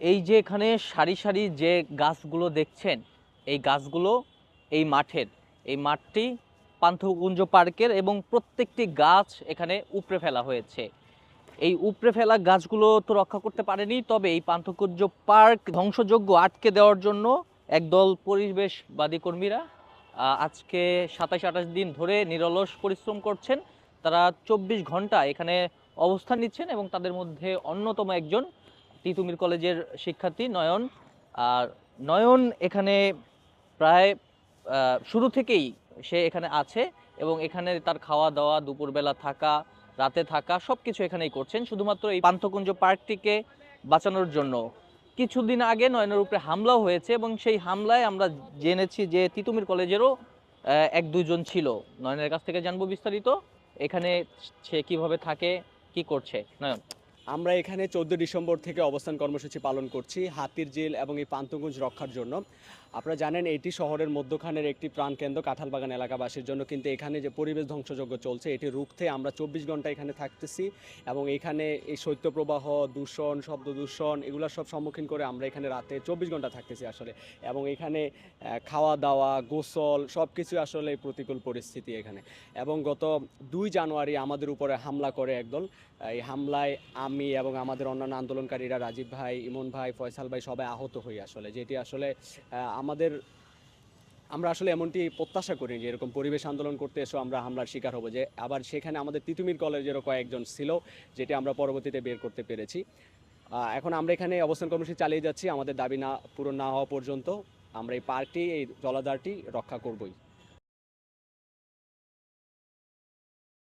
এই যে এখানে সারি সারি যে গাছগুলো দেখছেন, এই গাছগুলো এই মাঠের, এই মাঠটি পান্থকুঞ্জ পার্কের এবং প্রত্যেকটি গাছ এখানে উপড়ে ফেলা হয়েছে। এই উপড়ে ফেলা গাছগুলো তো রক্ষা করতে পারেনি, তবে এই পান্থকুঞ্জ পার্ক ধ্বংসযোগ্য আটকে দেওয়ার জন্য একদল পরিবেশবাদী কর্মীরা আজকে সাতাশ আঠাশ দিন ধরে নিরলস পরিশ্রম করছেন। তারা চব্বিশ ঘণ্টা এখানে অবস্থান নিচ্ছেন এবং তাদের মধ্যে অন্যতম একজন তিতুমির কলেজের শিক্ষার্থী নয়ন। আর নয়ন এখানে প্রায় শুরু থেকেই সে এখানে আছে এবং এখানে তার খাওয়া দাওয়া দুপুরবেলা থাকা, রাতে থাকা সব কিছু এখানেই করছেন। শুধুমাত্র এই পান্থকুঞ্জ পার্কটিকে বাঁচানোর জন্য। কিছুদিন আগে নয়নের উপরে হামলাও হয়েছে এবং সেই হামলায় আমরা জেনেছি যে তিতুমির কলেজেরও এক দুজন ছিল। নয়নের কাছ থেকে জানব বিস্তারিত। এখানে সে কীভাবে থাকে, কি করছে? নয়ন। আমরা এখানে চোদ্দ ডিসেম্বর থেকে অবস্থান কর্মসূচি পালন করছি, হাতির ঝিল এবং এই পান্তকুঞ্জ রক্ষার জন্য। আপনারা জানেন, এটি শহরের মধ্যখানের একটি প্রাণকেন্দ্র, কাঁঠালবাগান এলাকাবাসীর জন্য, কিন্তু এখানে যে পরিবেশ ধ্বংসযজ্ঞ চলছে, এটি রুখতে আমরা চব্বিশ ঘণ্টা এখানে থাকতেছি এবং এখানে এই শৈত্যপ্রবাহ, দূষণ, শব্দ দূষণ এগুলোর সব সম্মুখীন করে আমরা এখানে রাতে চব্বিশ ঘণ্টা থাকতেছি আসলে। এবং এখানে খাওয়া দাওয়া গোসল সব কিছু আসলে প্রতিকূল পরিস্থিতি এখানে। এবং গত দুই জানুয়ারি আমাদের উপরে হামলা করে একদল। এই হামলায় আমি এবং আমাদের অন্যান্য আন্দোলনকারীরা রাজীব ভাই, ইমন ভাই, ফয়সাল ভাই সবাই আহত হই আসলে, যেটি আসলে আমাদের, আমরা আসলে এমনটি প্রত্যাশা করি যে এরকম পরিবেশ আন্দোলন করতে এসো আমরা হামলার শিকার হব। যে আবার সেখানে আমাদের তিতুমির কলেজেরও কয়েকজন ছিল, যেটি আমরা পরবর্তীতে বের করতে পেরেছি। এখন আমরা এখানে অবস্থান কর্মসূচি চালিয়ে যাচ্ছি, আমাদের দাবি না, পূরণ না হওয়া পর্যন্ত। আমরা এই পার্কটি, এই জলাধারটি রক্ষা করবই।